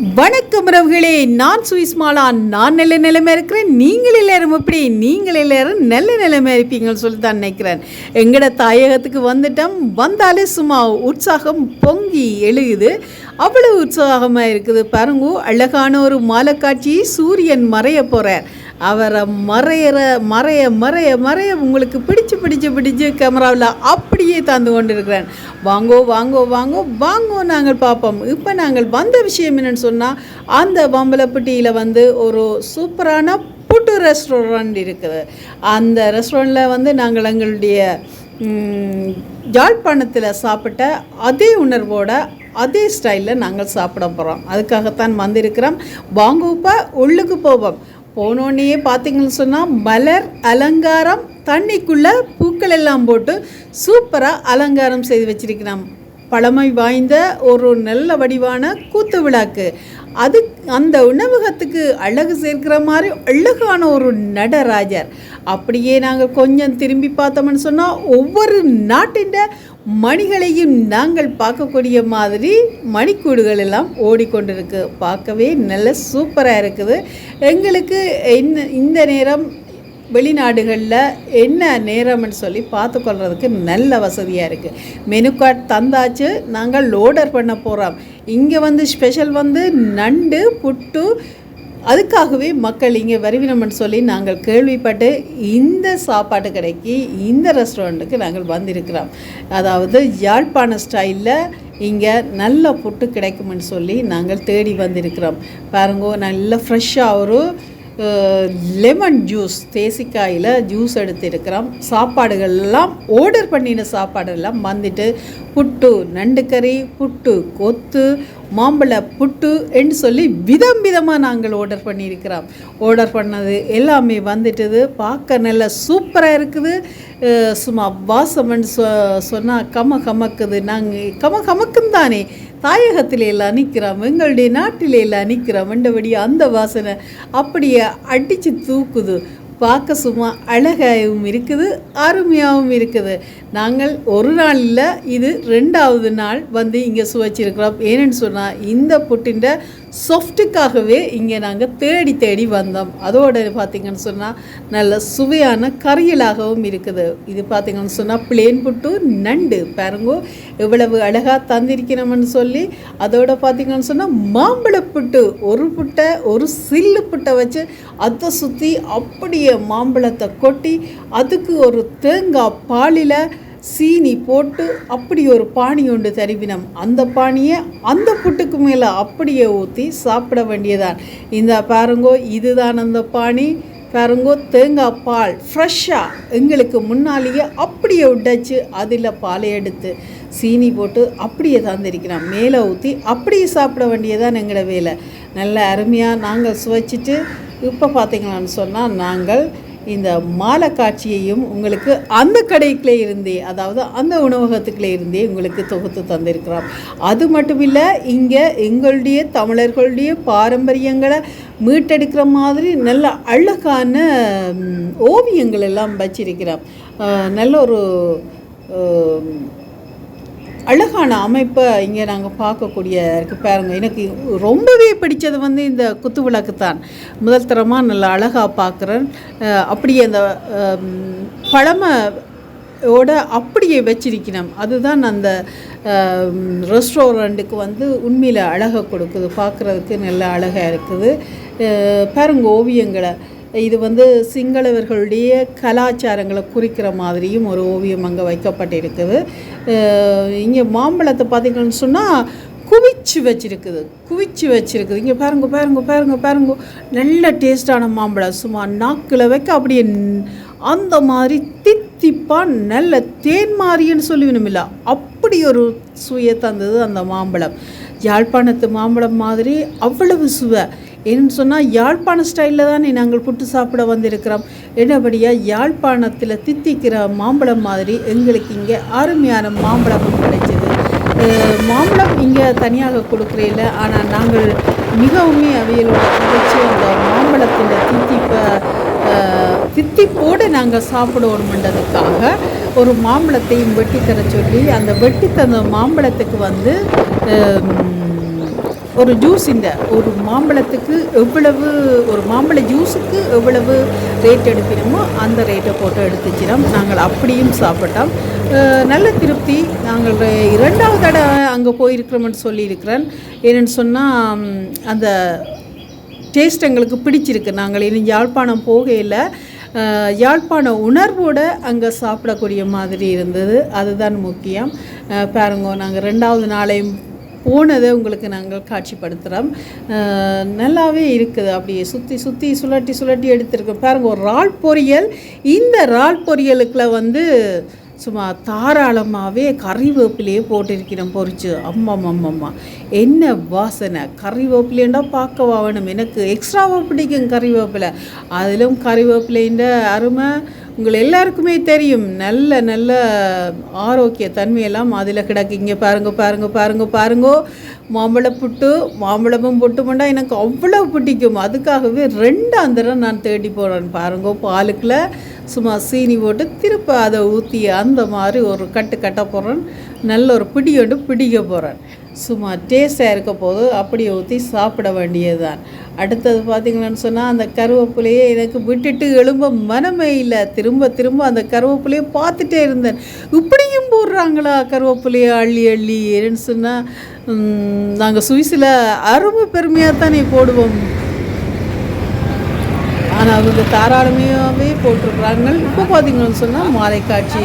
வணக்கம் உறவுகளே. நான் சுவிஸ்மாலா. நான் நல்ல நிலைமை இருக்கிறேன். நீங்கள் எல்லாரும் எப்படி? நீங்கள் எல்லாரும் நல்ல நிலைமை இருப்பீங்கன்னு சொல்லி தான் நினைக்கிறேன். எங்கட தாயகத்துக்கு வந்துட்டோம். வந்தாலே சும்மா உற்சாகம் பொங்கி எழுகுது அவ்வளவு உற்சாகமாக இருக்குது. பாருங்க அழகான ஒரு மாலை காட்சி சூரியன் மறைய போகிறார் அவரை மறையிற மறைய மறைய மறைய உங்களுக்கு பிடிச்சு பிடிச்சு பிடிச்சு கேமராவில் அப்படியே தந்து கொண்டிருக்கிறேன். வாங்கோ வாங்கோ வாங்கோ வாங்கோ நாங்கள் பார்ப்போம். இப்போ நாங்கள் வந்த விஷயம் என்னன்னு சொன்னால் அந்த பம்பலப்பட்டியில் வந்து ஒரு சூப்பரான புட்டு ரெஸ்டாரண்ட் இருக்குது. அந்த ரெஸ்டாரண்ட்டில் வந்து நாங்கள் எங்களுடைய ம், யாழ்ப்பாணத்தில் சாப்பிட்ட அதே உணர்வோட அதே ஸ்டைலில் நாங்கள் சாப்பிட போகிறோம் அதுக்காகத்தான் வந்திருக்கிறோம். வாங்குப்ப உள்ளுக்கு போவோம். போனோடனே பார்த்தீங்கன்னு சொன்னால் மலர் அலங்காரம் தண்ணிக்குள்ளே பூக்கள் எல்லாம் போட்டு சூப்பராக அலங்காரம் செய்து வச்சிருக்கிறோம். பழமை வாய்ந்த ஒரு நல்ல வடிவான கூத்து விழாக்கு. அது அந்த உணவகத்துக்கு அழகு சேர்க்கிற மாதிரி அழகான ஒரு நடராஜர். அப்படியே நாங்கள் கொஞ்சம் திரும்பி பார்த்தோம்னு சொன்னால் ஒவ்வொரு நாட்டின் மணிகளையும் நாங்கள் பார்க்கக்கூடிய மாதிரி மணிக்கூடுகள் எல்லாம் ஓடிக்கொண்டிருக்கு. பார்க்கவே நல்ல சூப்பராக இருக்குது. எங்களுக்கு என்ன இந்த நேரம் வெளிநாடுகளில் என்ன நேரம்னு சொல்லி பார்த்துக்கொள்றதுக்கு நல்ல வசதியாக இருக்குது மெனு கார்டு தந்தாச்சு. நாங்கள் லோடர் பண்ண போகிறோம் இங்கே வந்து ஸ்பெஷல் வந்து நண்டு புட்டு. அதுக்காகவே மக்கள் இங்கே வருவினம்னு சொல்லி நாங்கள் கேள்விப்பட்டு இந்த சாப்பாட்டு கடைக்கு இந்த ரெஸ்டாரண்ட்டுக்கு நாங்கள் வந்திருக்கிறோம். அதாவது யாழ்ப்பாண ஸ்டைலில் இங்கே நல்ல புட்டு கிடைக்கும்னு சொல்லி நாங்கள் தேடி வந்திருக்கிறோம். பாருங்க நல்ல ஃப்ரெஷ்ஷாக ஒரு லெமன் ஜூஸ் தேசிக்காயில் ஜூஸ் எடுத்திருக்கிறோம். சாப்பாடுகள்லாம் ஆர்டர் பண்ணின சாப்பாடெல்லாம் வந்துட்டு புட்டு நண்டு கறி புட்டு கொத்து மாம்பழ புட்டு என்று சொல்லி விதம் விதமாக நாங்கள் ஆர்டர் பண்ணியிருக்கிறோம். ஆர்டர் பண்ணது எல்லாமே வந்துட்டுது. பார்க்க நல்ல சூப்பராக இருக்குது. சும்மா வாசம்னு சொ சொன்னால் கம கமக்குது. நாங்கள் கம கமக்கும் தானே. தாயகத்திலே எல்லாம் நிற்கிறோம் எங்களுடைய நாட்டிலே எல்லாம் நிற்கிறோம் மண்டபடி அந்த வாசனை அப்படியே அடித்து தூக்குது. பார்க்க சும்மா அழகாகவும் இருக்குது அருமையாகவும் இருக்குது. நாங்கள் ஒரு நாள் இல்லை இது ரெண்டாவது நாள் வந்து இங்கே சுவைச்சிருக்கிறோம். ஏன்னு சொன்னால் இந்த புட்டின்ற சாஃப்ட்டுக்காகவே இங்கே நாங்கள் தேடி தேடி வந்தோம். அதோட பார்த்திங்கன்னு சொன்னால் நல்ல சுவையான கரியலாகவும் இருக்குது. இது பார்த்திங்கன்னு சொன்னால் பிளேன் புட்டு நண்டு. பாருங்கோ எவ்வளவு அழகாக தந்திருக்கிறோம்னு சொல்லி அதோட பார்த்திங்கன்னு சொன்னால் மாம்பழ புட்டு ஒரு புட்டை ஒரு சில்லு புட்டை வச்சு அதை சுற்றி அப்படியே மாம்பழத்தை கொட்டி அதுக்கு ஒரு தேங்காய் பாலில் சீனி போட்டு அப்படி ஒரு பானி ஒன்று தருவினம். அந்த பானியை அந்த புட்டுக்கு மேலே அப்படியே ஊற்றி சாப்பிட வேண்டியதான் இந்த பாருங்கோ இதுதான் அந்த பானி. பாருங்கோ தேங்காய் பால் ஃப்ரெஷ்ஷாக எங்களுக்கு முன்னாலேயே அப்படியே உடைச்சு அதில் பாலை எடுத்து சீனி போட்டு அப்படியே தந்திருக்கிறோம் மேலே ஊற்றி அப்படியே சாப்பிட வேண்டியதான் எங்களோட வேலை. நல்ல அருமையாக நாங்கள் சுவைச்சிட்டு இப்போ பார்த்தீங்களான்னு சொன்னால் நாங்கள் இந்த மாலை காட்சியையும் உங்களுக்கு அந்த கடைக்குள்ளே இருந்தே அதாவது அந்த உணவகத்துக்குள்ளே இருந்தே உங்களுக்கு தொகுத்து தந்திருக்கிறோம் அது மட்டும் இல்லை இங்கே எங்களுடைய தமிழர்களுடைய பாரம்பரியங்களை மீட்டெடுக்கிற மாதிரி நல்ல அழகான ஓவியங்கள் எல்லாம் வச்சிருக்கிறோம் நல்ல ஒரு அழகான அமைப்பை இங்கே நாங்கள் பார்க்கக்கூடிய இருக்கு பாருங்கள் எனக்கு ரொம்பவே பிடித்தது வந்து இந்த குத்து விளக்கு தான். முதல் தரமாக நல்லா அழகாக பார்க்குறேன். அப்படியே அந்த பழமை ஓட அப்படியே வச்சிருக்கணும். அதுதான் அந்த ரெஸ்டாரண்ட்டுக்கு வந்து உண்மையில் அழகை கொடுக்குது. பார்க்குறதுக்கு நல்ல அழகாக இருக்குது. அஹ் பாருங்க ஓவியங்களை. இது வந்து சிங்களவர்களுடைய கலாச்சாரங்களை குறிக்கிற மாதிரியும் ஒரு ஓவியம் அங்கே வைக்கப்பட்டிருக்குது. இங்கே மாம்பழத்தை பார்த்தீங்கன்னு சொன்னால் குவிச்சு வச்சிருக்குது. குவிச்சு வச்சிருக்குது. இங்கே பாருங்க பாருங்க பாருங்க பாருங்க. நல்ல டேஸ்டான மாம்பழம். சும்மா நாக்கில் வைக்க அப்படியே அந்த மாதிரி தித்திப்பாக நல்ல தேன் மாதிரின்னு சொல்லுவினுமில்ல அப்படி ஒரு சுவையை தந்தது அந்த மாம்பழம். யாழ்ப்பாணத்து மாம்பழம் மாதிரி அவ்வளவு சுவை. ஏன்னு சொன்னால் யாழ்ப்பாண ஸ்டைலில் தானே நாங்கள் புட்டு சாப்பிட வந்திருக்கிறோம். என்னபடியாக யாழ்ப்பாணத்தில் தித்திக்கிற மாம்பழம் மாதிரி எங்களுக்கு இங்கே அருமையான மாம்பழமும் கிடைச்சிது. மாம்பழம் இங்கே தனியாக கொடுக்குறதில்ல ஆனால் நாங்கள் மிகவும் அவையலோட கிடைச்சி அந்த மாம்பழத்தின் தித்திப்பை தித்திப்போடு நாங்கள் சாப்பிடுவோம்ன்றதுக்காக ஒரு மாம்பழத்தையும் வெட்டி தர சொல்லி அந்த வெட்டி தந்த மாம்பழத்துக்கு வந்து ஒரு ஜூஸ் இந்த ஒரு மாம்பழத்துக்கு எவ்வளவு ஒரு மாம்பழ ஜூஸுக்கு எவ்வளவு ரேட் எடுப்பினோமோ அந்த ரேட்டை போட்டு எடுத்துச்சினோம் நாங்கள் அப்படியும் சாப்பிட்டோம். நல்ல திருப்தி. நாங்கள் இரண்டாவது தடவை அங்கே போயிருக்கிறோம்னு சொல்லியிருக்கிறேன். ஏன்னு சொன்னால் அந்த டேஸ்ட் எங்களுக்கு பிடிச்சிருக்கு. நாங்கள் இனி யாழ்ப்பாணம் போகையில் யாழ்ப்பாண உணர்வோடு அங்கே சாப்பிடக்கூடிய மாதிரி இருந்தது. அதுதான் முக்கியம். அஹ், பாருங்க நாங்கள் ரெண்டாவது நாளையும் போனதை உங்களுக்கு நாங்கள் காட்சிப்படுத்துகிறோம் நல்லாவே இருக்குது அப்படியே. சுற்றி சுற்றி சுழட்டி சுழட்டி எடுத்துருக்கோம் பாருங்கள் ஒரு இறால் பொரியல். இந்த இறால் பொரியலுக்குள்ள வந்து சும்மா தாராளமாகவே கறிவேப்பிலையே போட்டிருக்கிறோம் பொரிச்சு. அம்மம் அம்மம்மா என்ன வாசனை. கறிவேப்பிலேண்டா பார்க்கவா வேணும் எனக்கு எக்ஸ்ட்ராவாக பிடிக்கும் கறிவேப்பிலை. அதிலும் கறிவேப்பிலைன்ற அருமை. உங்கள் எல்லாருக்குமே தெரியும் நல்ல நல்ல ஆரோக்கிய தன்மையெல்லாம் அதில் கிடக்கு. இங்கே பாருங்க பாருங்க பாருங்க பாருங்கோ. மாம்பழ புட்டு மாம்பழமும் புட்டுமண்டா எனக்கு அவ்வளோ பிடிக்கும். அதுக்காகவே ரெண்டு அந்தரம் நான் தேடி போகிறேன் பாருங்க பாலுக்குள்ள சும்மா சீனி போட்டு திருப்ப அதை ஊற்றி அந்த மாதிரி ஒரு கட்டு கட்ட போகிறேன் நல்ல ஒரு பிடியோடு பிடிக்க போகிறேன் சும்மா டேஸ்டாக இருக்க போது அப்படியே ஊற்றி சாப்பிட வேண்டியது தான் அடுத்தது பார்த்திங்கன்னு சொன்னால் அந்த கருவேப்பிலையே எனக்கு விட்டுட்டு எழும்ப மனமே இல்லை. திரும்ப திரும்ப அந்த கருவேப்பிலையை பார்த்துட்டே இருந்தேன். இப்படி போடுறாங்களா? கருவேப்பிலையை அள்ளி அள்ளி ஏன்னு சொன்னால் நாங்கள் சுவிஸில் அருமை பெருமையாக தானே போடுவோம். ஆனால் அவங்க தாராளமையாகவே போட்டிருக்கிறாங்க. இப்போ பார்த்தீங்கன்னு சொன்னால் மாலை காட்சி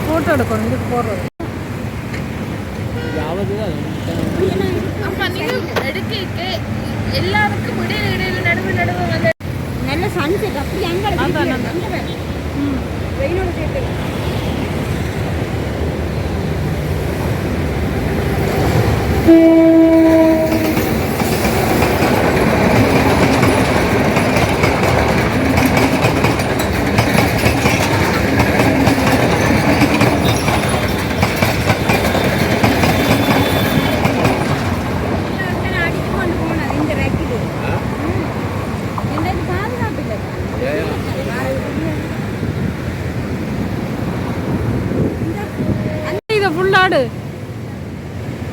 ஃபோட்டோ எடுக்கணும். இதுக்கு போடுறது எடுக்க எல்லாருக்கும் இடையில இடையில நடுவு நடுவு வந்து நல்ல சன்செட் அப்படி அங்க. வெயிலோட சேர்த்து அடிச்சு கொண்டு போனது இந்த ரெக்கிடு இந்த இது பாதுகாப்பு இல்லை ஃபுல்லாடு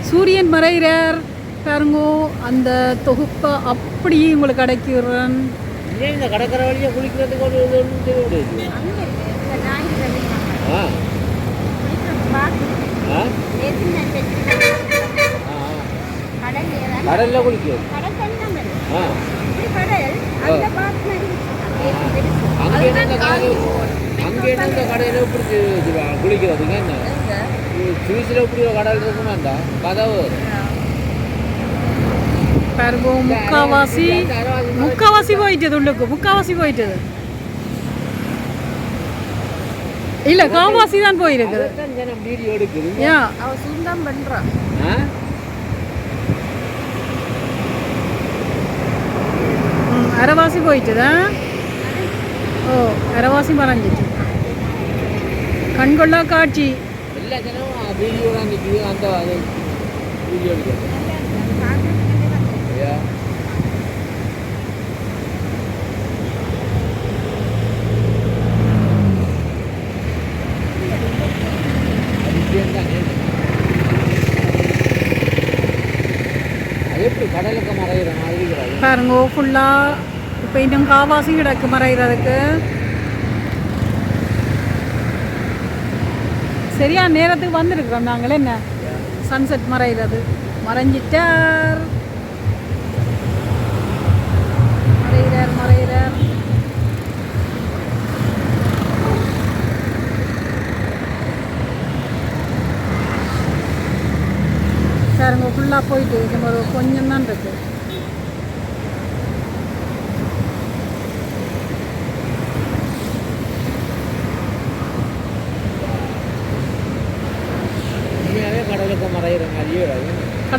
சூரியன் மறைகிறார். பாருங்கோ அந்த தொகுப்பை அப்படியே உங்களுக்கு அடைக்கிறேன். இந்த கடற்கரை வழியா குளிக்கிறதுக்கு ஒரு. கடல் கடல்ல குளிக்கிறது கடல் கடல் அங்கே அங்கே பிடிச்சி வச்சுருவாங்க குளிக்கிறதுக்கு என்ன? சுவிஸில் இப்படி ஒரு கடல் இருக்குமாண்டா கதவு. பாருங்கோ முக்காவாசி முக்காவாசி போயிட்டது உள்ளுக்கு முக்காவாசி போயிட்டது. இல்லை காவாசி தான் போயிருக்குது. வீடியோ எடுக்குது. ஏன் அவ சுந்தம் பண்றா. அரைவாசி போயிட்டுதா? ஓ அரைவாசி மறைஞ்சிட்டு. கண்கொள்ளா காட்சி. எல்லா அந்த அது எப்படி கடலுக்கு ஃபுல்லாக இப்போ இன்னும் காவாசி கிடக்கு மறைகிறதுக்கு சரியா நேரத்துக்கு வந்திருக்கிறோம். நாங்களே என்ன? சன்செட் மறைகிறது மறைஞ்சிட்டார். மறைகிறார் மறைகிறார் பாருங்க ஃபுல்லாக போயிட்டு நம்ம ஒரு கொஞ்சம் தான் இருக்குது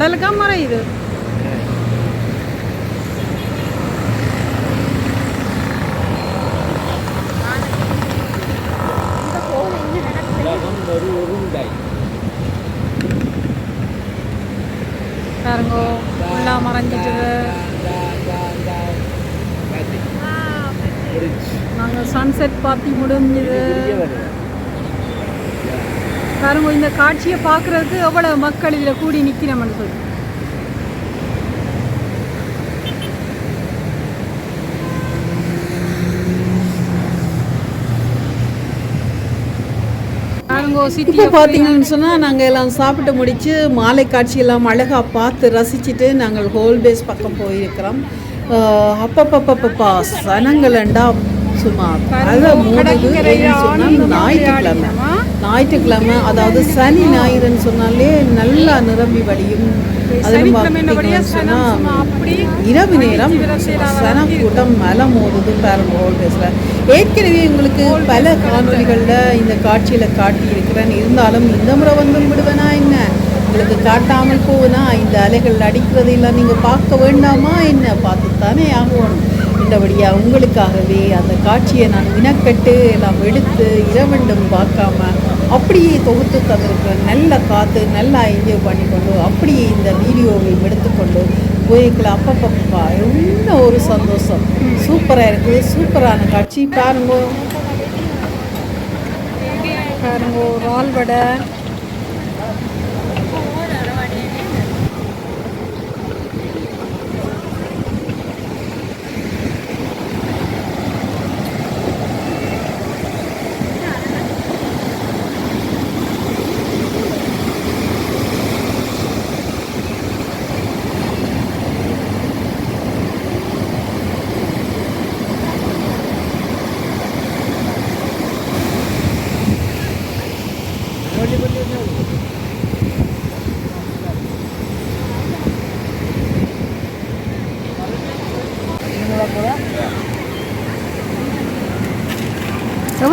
കടൽക്കമ്മറ ഇത് இந்த காட்சியை பார்க்கறதுக்கு எவ்வளோ மக்கள் இதில் கூடி நிற்கிறோம்னு சொல்லி. இப்போ பார்த்தீங்கன்னு சொன்னால் நாங்கள் எல்லாம் சாப்பிட்டு முடித்து மாலை காட்சியெல்லாம் அழகாக பார்த்து ரசிச்சுட்டு நாங்கள் ஹோல் பேஸ் பக்கம் போயிருக்கிறோம். அப்பப்பப்பப்பா சனங்களண்டா சும்மா அதை மூடுது ஞாயிற்றுக்கிழமை. ஞாயிற்றுக்கிழமை அதாவது சனி ஞாயிறுன்னு சொன்னாலே நல்லா நிரம்பி சொன்னால் இரவு நேரம் சன கூட்டம் மலை மோதுது பாருங்க ஹோல் பேஸில் ஏற்கனவே உங்களுக்கு பல காணொலிகளில் இந்த காட்சியில் காட்டியிருக்கிறேன். இருந்தாலும் இந்த முறை வந்து விடுவேனா என்ன? உங்களுக்கு காட்டாமல் போகுனா இந்த அலைகள் அடிக்கிறதையெல்லாம் நீங்கள் பார்க்க வேண்டாமா என்ன? பார்த்து தானே ஆகணும். இந்தபடியாக உங்களுக்காகவே அந்த காட்சியை நான் இனக்கட்டு எல்லாம் எடுத்து இரவண்டும் பார்க்காம அப்படியே தொகுத்து தந்திருக்கிறேன் நல்ல காற்று நல்லா என்ஜாய் பண்ணிக்கொண்டு அப்படியே இந்த வீடியோவை எடுத்துக்கொண்டு போய்க்கலாம் அப்பப்பப்பா என்ன ஒரு சந்தோஷம். சூப்பராக இருக்குது. சூப்பரான காட்சி. பாருங்க. பாருங்க ரால் வடை.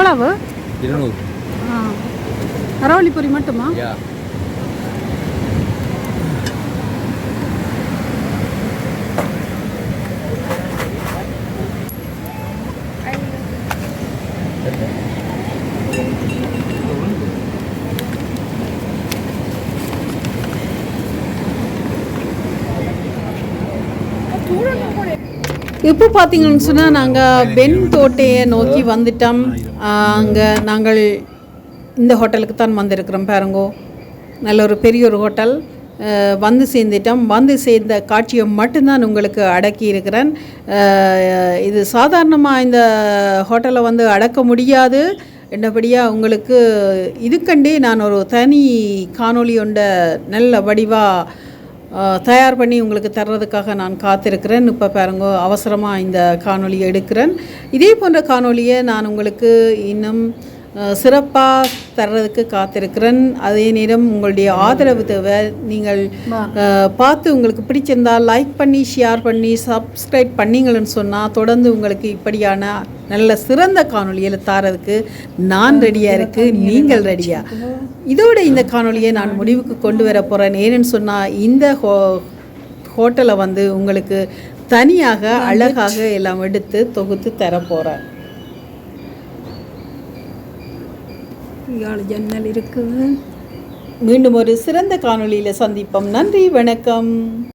எவ்வளவு? இருநூறு. ஆ. அரவள்ளி பொரி மட்டுமா இப்போ பார்த்தீங்கன்னு சொன்னால் நாங்கள் பென் தோட்டையை நோக்கி வந்துட்டோம். அங்கே நாங்கள் இந்த ஹோட்டலுக்கு தான் வந்திருக்கிறோம் பாருங்கோ. நல்ல ஒரு பெரிய ஒரு ஹோட்டல். வந்து சேர்ந்துட்டோம். வந்து சேர்ந்த காட்சியை மட்டும்தான் உங்களுக்கு அடக்கி இருக்கிறேன். இது சாதாரணமாக இந்த ஹோட்டலை வந்து அடக்க முடியாது. என்னபடியாக உங்களுக்கு இதுக்கண்டே நான் ஒரு தனி காணொளி ஒன்ற நல்ல வடிவாக தயார் பண்ணி உங்களுக்கு தர்றதுக்காக நான் காத்திருக்கிறேன். இப்போ பாருங்க அவசரமாக இந்த காணொலியை எடுக்கிறேன். இதே போன்ற காணொலியை நான் உங்களுக்கு இன்னும் சிறப்பாக தர்றதுக்கு காத்திருக்கிறேன். அதே நேரம் உங்களுடைய ஆதரவு தேவை. நீங்கள் பார்த்து உங்களுக்கு பிடிச்சிருந்தா லைக் பண்ணி ஷேர் பண்ணி சப்ஸ்கிரைப் பண்ணீங்கன்னு சொன்னால் தொடர்ந்து உங்களுக்கு இப்படியான நல்ல சிறந்த காணொளியில் தாரதுக்கு நான் ரெடியாக இருக்கு. நீங்கள் ரெடியா இதோட இந்த காணொளியை நான் முடிவுக்கு கொண்டு வர போகிறேன் ஏன்னு சொன்னால் இந்த ஹோ ஹோட்டலை வந்து உங்களுக்கு தனியாக அழகாக எல்லாம் எடுத்து தொகுத்து தர போகிறேன் ஜன்னல் இருக்குது. மீண்டும் ஒரு சிறந்த காணொளியில் சந்திப்போம். நன்றி வணக்கம்.